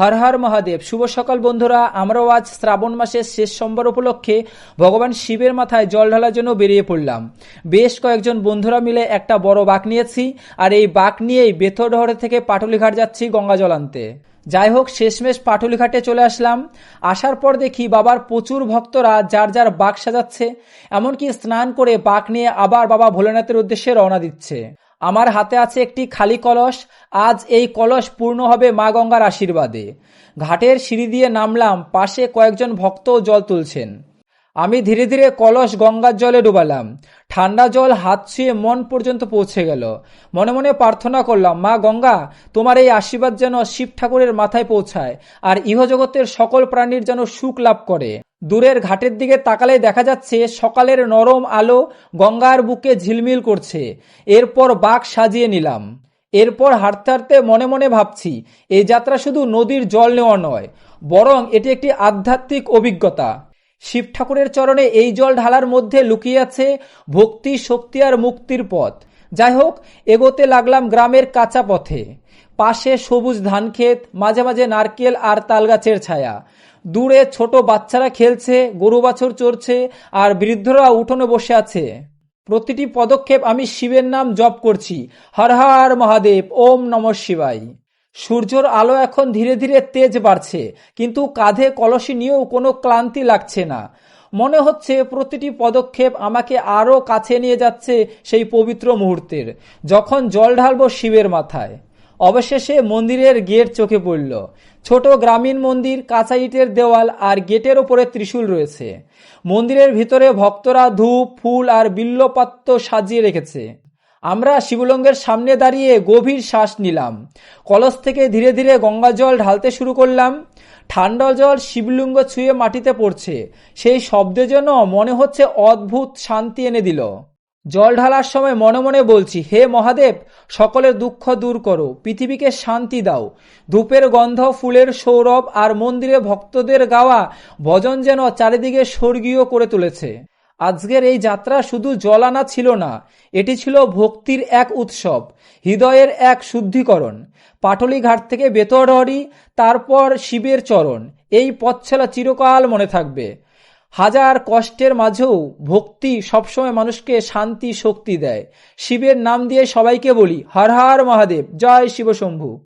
হর হর মহাদেব, শুভ সকাল বন্ধুরা। আমরাও আজ শ্রাবণ মাসের শেষ সোমবার উপলক্ষে ভগবান শিবের মাথায় জল ঢালার জন্য বেরিয়ে পড়লাম। বেশ কয়েকজন বন্ধুরা মিলে একটা বড় বাঁক নিয়েছি, আর এই বাঁক নিয়েই বেথরডহরে থেকে পাটুলিঘাট যাচ্ছি গঙ্গা জল আনতে। যাই হোক শেষমেশ পাটুলিঘাটে চলে আসলাম। আসার পর দেখি বাবার প্রচুর ভক্তরা যার যার বাঘ সাজাচ্ছে, এমনকি স্নান করে বাঘ নিয়ে আবার বাবা ভোলেনাথের উদ্দেশ্যে রওনা দিচ্ছে। আমার হাতে আছে একটি খালি কলস, আজ এই কলস পূর্ণ হবে মা গঙ্গার আশীর্বাদে। ঘাটের সিঁড়ি দিয়ে নামলাম, পাশে কয়েকজন ভক্তও জল তুলছেন। আমি ধীরে ধীরে কলস গঙ্গার জলে ডুবালাম। ঠান্ডা জল হাত ছুঁয়ে মন পর্যন্ত পৌঁছে গেল। মনে মনে প্রার্থনা করলাম, মা গঙ্গা, তোমার এই আশীর্বাদ যেন শিব ঠাকুরের মাথায় পৌঁছায়, আর ইহজগতের সকল প্রাণীর যেন সুখ লাভ করে। দূরের ঘাটের দিকে তাকালে দেখা যাচ্ছে, সকালের নরম আলো গঙ্গার বুকে ঝিলমিল করছে। এরপর বাঘ সাজিয়ে নিলাম। এরপর হাঁটতে হাঁটতে মনে মনে ভাবছি, এই যাত্রা শুধু নদীর জল নেওয়া নয়, বরং এটি একটি আধ্যাত্মিক অভিজ্ঞতা। শিব ঠাকুরের চরণে এই জল ঢালার মধ্যে লুকিয়ে আছে ভক্তি, শক্তি আর মুক্তির পথ। যাই হোক, এগোতে লাগলাম গ্রামের কাঁচা পথে। পাশে সবুজ ধানক্ষেত মাঝে মাঝে নারকেল আর তালগাছের ছায়া। দূরে ছোট বাচ্চারা খেলছে, গরু বাছর চড়ছে আর বৃদ্ধরা উঠোনে বসে আছে। প্রতিটি পদক্ষেপ আমি শিবের নাম জপ করছি। হর হর মহাদেব, ওম নম শিবাই সূর্যর আলো এখন ধীরে ধীরে তেজ বাড়ছে, কিন্তু কাঁধে কলসি নিয়েও কোনো ক্লান্তি লাগছে না। মনে হচ্ছে প্রতিটি পদক্ষেপ আমাকে আরও কাছে নিয়ে যাচ্ছে সেই পবিত্র মুহূর্তের, যখন জল ঢালব শিবের মাথায়। অবশেষে মন্দিরের গেট চোখে পড়ল। ছোট গ্রামীণ মন্দির, কাঁচা ইটের দেওয়াল আর গেটের ওপরে ত্রিশূল রয়েছে। মন্দিরের ভিতরে ভক্তরা ধূপ, ফুল আর বিল্লপাত্র সাজিয়ে রেখেছে। আমরা শিবলঙ্গের সামনে দাঁড়িয়ে গভীর শ্বাস নিলাম। কলস থেকে ধীরে ধীরে গঙ্গা জল ঢালতে শুরু করলাম। ঠান্ডা জল শিবলিঙ্গ ছুঁয়ে মাটিতে পড়ছে। সেই শব্দে যেন মনে হচ্ছে অদ্ভুত শান্তি এনে দিল। জল ঢালার সময় মনে মনে বলছি, হে মহাদেব, সকলের দুঃখ দূর করো। পৃথিবীকে শান্তি দাও। ধূপের গন্ধ, ফুলের সৌরভ আর মন্দিরে ভক্তদের গাওয়া ভজন যেন চারিদিকে স্বর্গীয় করে তুলেছে। আজকের এই যাত্রা শুধু জল আনা ছিল না, এটি ছিল ভক্তির এক উৎসব, হৃদয়ের এক শুদ্ধিকরণ। পাটলি ঘাট থেকে বেতরহরি তারপর শিবের চরণ, এই পথ চলা চিরকাল মনে থাকবে। হাজার কষ্টের মাঝেও ভক্তি সবসময় মানুষকে শান্তি, শক্তি দেয়। শিবের নাম দিয়ে সবাইকে বলি, হর হর মহাদেব, জয় শিবশম্ভু।